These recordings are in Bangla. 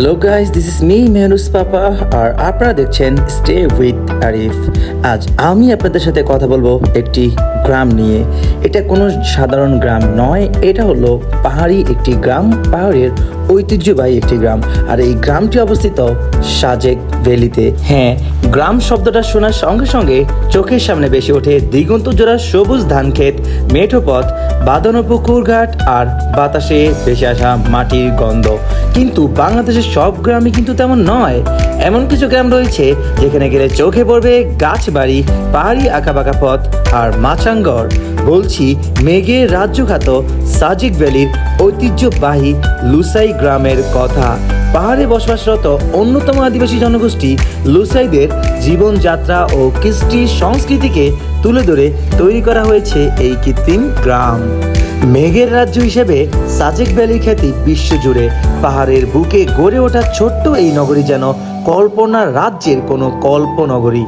Hello guys this is me Mehrus পাপা আর আপনারা দেখছেন স্টে উইথ আরিফ আজ আমি আপনাদের সাথে কথা বলব একটি গ্রাম নিয়ে। এটা কোনো সাধারণ গ্রাম নয়, এটা হলো পাহাড়ি একটি গ্রাম, পাহাড়ের ঐতিহ্যবাহী একটি গ্রাম। আর এই গ্রামটি অবস্থিত সাজেক ভ্যালিতে। হ্যাঁ গ্রাম শব্দটা শোনার সঙ্গে সঙ্গে চোখের সামনে বেশি ওঠে দিগন্ত জোড়া সবুজ ধান ক্ষেত, মেঠো পথ বাঁধানো পুকুর ঘাট আর বাতাসে ভেসে আসা মাটির গন্ধ। কিন্তু বাংলাদেশের সব গ্রামই কিন্তু তেমন নয়। এমন কিছু গ্রাম রয়েছে যেখানে গেলে চোখে পড়বে গাছ বাড়ি, পাহাড়ি আঁকাবাঁকা পথ আর মাচাঙ্গর বলছি মেঘের রাজ্যঘাত সাজিক ভ্যালির ঐতিহ্যবাহী লুসাই গ্রামের কথা। পাহাড়ে বসবাসরত অন্যতম আদিবাসী জনগোষ্ঠী লুসাইদের জীবনযাত্রা ও কৃষ্টি সংস্কৃতিকে তুলে ধরে তৈরি করা হয়েছে এই কৃত্রিম গ্রাম। মেঘের রাজ্য হিসেবে সাজেক ভ্যালির খ্যাতি বিশ্বজুড়ে। পাহাড়ের বুকে গড়ে ওঠা ছোট্ট এই নগরী যেন কল্পনা রাজ্যের কোনো কল্পনগরী।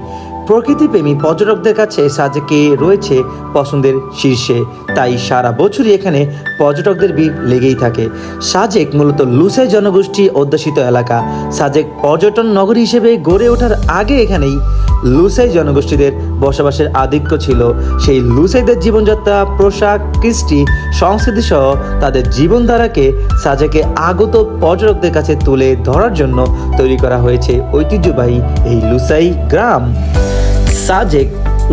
প্রকৃতিপ্রেমী পর্যটকদের কাছে সাজেকে রয়েছে পছন্দের শীর্ষে। তাই সারা বছরই এখানে পর্যটকদের ভিড় লেগেই থাকে। সাজেক মূলত লুসাই জনগোষ্ঠী অধ্যুষিত এলাকা। সাজেক পর্যটন নগরী হিসেবে গড়ে ওঠার আগে এখানেই লুসাই জনগোষ্ঠীদের বসবাসের আধিক্য ছিল। সেই লুসাইদের জীবনযাত্রা, পোশাক, কৃষ্টি, সংস্কৃতি সহ তাদের জীবনধারাকে সাজেকে আগত পর্যটকদের কাছে তুলে ধরার জন্য তৈরি করা হয়েছে ঐতিহ্যবাহী এই লুসাই গ্রাম। সাজেক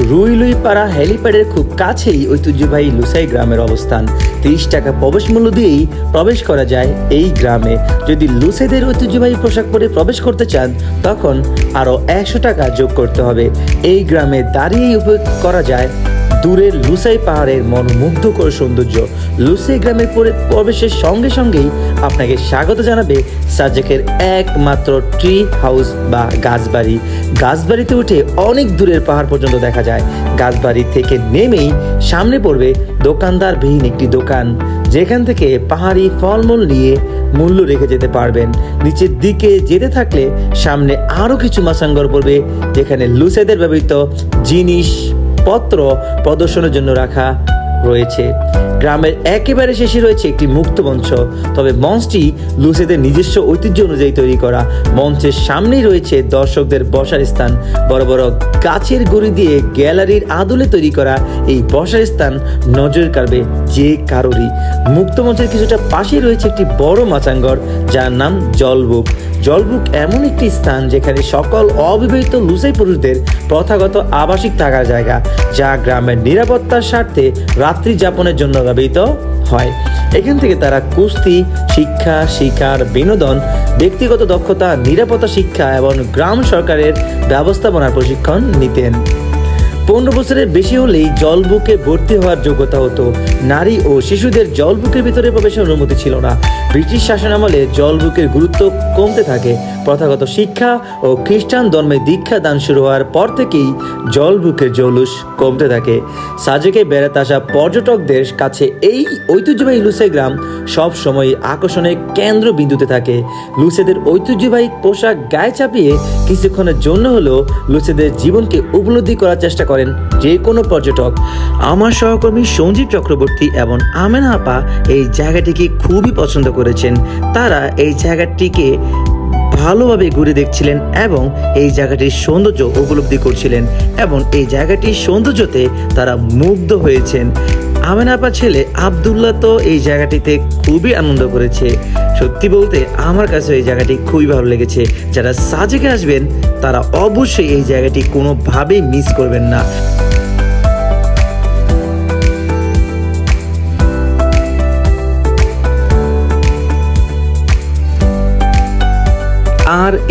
রুইলুই পাড়া হেলিপ্যাডের খুব কাছেই ঐতিহ্যবাহী লুসাই গ্রামের অবস্থান। তিরিশ টাকা প্রবেশ মূল্য দিয়েই প্রবেশ করা যায় এই গ্রামে। যদি লুসাইদের ঐতিহ্যবাহী পোশাক পরে প্রবেশ করতে চান, তখন আরও একশো টাকা যোগ করতে হবে। এই গ্রামে দাঁড়িয়েই উপভোগ করা যায় দূরের লুসাই পাহাড়ের মনোমুগ্ধকর সৌন্দর্য লুসাই গ্রামের পরে প্রবেশের সঙ্গে সঙ্গেই আপনাকে স্বাগত জানাবে সাজেকের একমাত্র ট্রি হাউস বা গাছবাড়ি। গাছবাড়িতে উঠে অনেক দূরের পাহাড় পর্যন্ত দেখা যায়। গাছবাড়ি থেকে নেমেই সামনে পড়বে দোকানদার দোকানদারবিহীন একটি দোকান। যেখান থেকে পাহাড়ি ফলমূল নিয়ে মূল্য রেখে যেতে পারবেন। নিচের দিকে যেতে থাকলে সামনে আরও কিছু মাসাঙ্গর পড়বে, যেখানে লুসাইদের ব্যবহৃত জিনিস পত্র প্রদর্শনের জন্য রাখা রয়েছে। গ্রামের একেবারে শেষে রয়েছে একটি মুক্ত মঞ্চ। তবে মঞ্চটি লুসেদের নিজস্ব ঐতিহ্য অনুযায়ী তৈরি করা। মঞ্চের সামনেই রয়েছে দর্শকদের বসার স্থান। বড় বড় গাছের গুড়ি দিয়ে গ্যালারির আদলে তৈরি করা এই বসার স্থান নজর কাড়বে যে কারোরই। মুক্ত মঞ্চের কিছুটা পাশেই রয়েছে একটি বড় মাচাঙ্গর যার নাম জলবুক। জলবুক এমন একটি স্থান যেখানে সকল অবিবাহিত লুসাই পুরুষদের প্রথাগত আবাসিক থাকার জায়গা, যা গ্রামের নিরাপত্তার স্বার্থে রাত্রি যাপনের জন্য ব্যবহৃত হয়। এখান থেকে তারা কুস্তি, শিক্ষা, শিকার, বিনোদন, ব্যক্তিগত দক্ষতা, নিরাপত্তা শিক্ষা এবং গ্রাম সরকারের ব্যবস্থাপনার প্রশিক্ষণ নিতেন। পনেরো বছরের বেশি হলেই জলবুকে ভর্তি হওয়ার যোগ্যতা হতো। নারী ও শিশুদের জলবুকের ভিতরে প্রবেশের অনুমতি ছিল না। ব্রিটিশ শাসন শাসনামলে জলবুকের গুরুত্ব কমতে থাকে। প্রথাগত শিক্ষা ও খ্রিস্টান ধর্মে দীক্ষা দান শুরু হওয়ার পর থেকেই জলবুকের জৌলুস কমতে থাকে। সাজেকে বেড়াতে আসা পর্যটকদের কাছে এই ঐতিহ্যবাহী লুসে গ্রাম সব সময় আকর্ষণের কেন্দ্রবিন্দুতে থাকে। লুসেদের ঐতিহ্যবাহী পোশাক গায়ে চাপিয়ে কিছুক্ষণের জন্য হলেও লুসেদের জীবনকে উপলব্ধি করার চেষ্টা করেন যে কোনো পর্যটক। আমার সহকর্মী সঞ্জীব চক্রবর্তী এবং আমেনা আপা এই জায়গাটিকে খুবই পছন্দ করেছেন। তারা এই জায়গাটিকে ভালোভাবে ঘুরে দেখছিলেন এবং এই জায়গাটির সৌন্দর্য উপলব্ধি করছিলেন এবং এই জায়গাটির সৌন্দর্যতে তারা মুগ্ধ হয়েছেন। আমেনা আপা ছেলে আবদুল্লাহ তো এই জায়গাটিতে খুবই আনন্দ করেছে। সত্যি বলতে আমার কাছে এই জায়গাটি খুবই ভালো লেগেছে। যারা সাজেকে আসবেন, তারা অবশ্যই এই জায়গাটি কোনোভাবেই মিস করবেন না।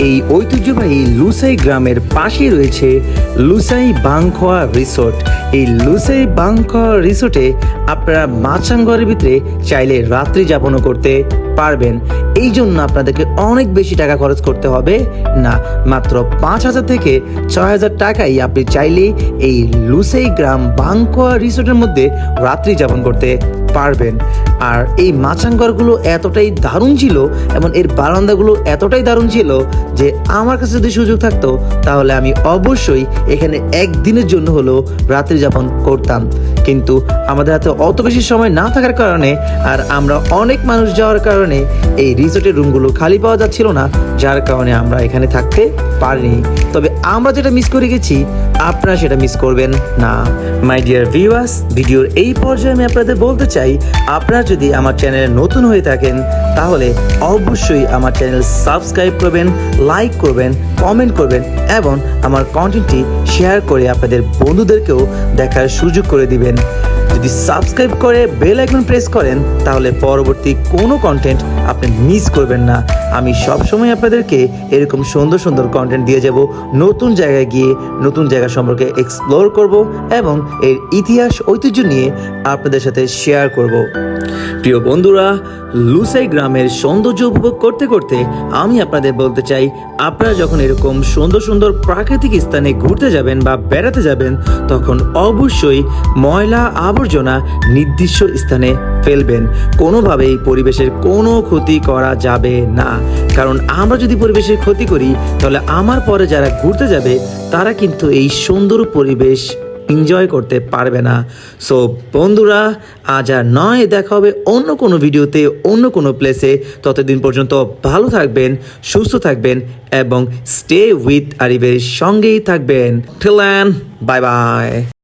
এই ঐতিহ্যবাহী লুসাই গ্রামের পাশেই রয়েছে লুসাই বাংখোয়া রিসোর্ট। এই লুসাই বাংখোয়া রিসোর্টে আপনারা মাচাঙ্গরের ভিতরে চাইলে রাত্রি যাপনও করতে পারবেন। এই জন্য আপনাদেরকে অনেক বেশি টাকা খরচ করতে হবে। না, মাত্র পাঁচ হাজার থেকে ছয় হাজার টাকাই আপনি চাইলেই এই লুসাই গ্রাম বাংখোয়া রিসোর্টের মধ্যে রাত্রি যাপন করতে পারবেন। আর এই মাচাঙ্গরগুলো এতটাই দারুণ ছিল এবং এর বারান্দাগুলো এতটাই দারুণ ছিল যে আমার কাছে যদি সুযোগ থাকতো, তাহলে আমি অবশ্যই এখানে একদিনের জন্য হলেও রাত্রি যাপন করতাম। কিন্তু আমাদের হাতে অত বেশি সময় না থাকার কারণে আর আমরা অনেক মানুষ যাওয়ার কারণে এই রিসোর্টের রুমগুলো খালি পাওয়া যাচ্ছিল না। যার কারণে আমরা এখানে থাকতে পারিনি। তবে আমরা যেটা মিস করে গেছি, আপনারা সেটা মিস করবেন না। মাই ডিয়ার ভিউয়ার্স ভিডিওর এই পর্যায়ে আমি আপনাদের বলতে চাই, আপনারা যদি আমার চ্যানেলে নতুন হয়ে থাকেন, তাহলে অবশ্যই আমার চ্যানেল সাবস্ক্রাইব করবেন লাইক করবেন কমেন্ট করবেন, এবং আমার কন্টেন্টটি শেয়ার করে আপনাদের বন্ধুদেরকেও দেখার সুযোগ করে দিবেন। যদি সাবস্ক্রাইব করে বেল আইকন প্রেস করেন, তাহলে পরবর্তী কোনো কন্টেন্ট আপনি মিস করবেন না। আমি সবসময় আপনাদেরকে এরকম সুন্দর সুন্দর কন্টেন্ট দিয়ে যাব। নতুন জায়গায় গিয়ে নতুন জায়গা সম্পর্কে এক্সপ্লোর করব এবং এর ইতিহাস, ঐতিহ্য নিয়ে আপনাদের সাথে শেয়ার করব। প্রিয় বন্ধুরা, লুসাই গ্রামের সৌন্দর্য উপভোগ করতে করতে আমি আপনাদের বলতে চাই, আপনারা যখন এরকম সুন্দর সুন্দর প্রাকৃতিক স্থানে ঘুরতে যাবেন বা বেড়াতে যাবেন, তখন অবশ্যই ময়লা আবর্জনা নির্দিষ্ট স্থানে ফেলবেন। কোনোভাবেই পরিবেশের কোনো ক্ষতি করা যাবে না। কারণ আমরা যদি পরিবেশের ক্ষতি করি, তাহলে আমার পরে যারা ঘুরতে যাবে, তারা কিন্তু এই সুন্দর পরিবেশ এনজয় করতে পারবে না। সো বন্ধুরা, আজ আর নয়, দেখা হবে অন্য কোনো ভিডিওতে, অন্য কোনো প্লেসে ততদিন পর্যন্ত ভালো থাকবেন, সুস্থ থাকবেন এবং স্টে উইথ আরিবের সঙ্গেই থাকবেন। ঠিলেন বাই বাই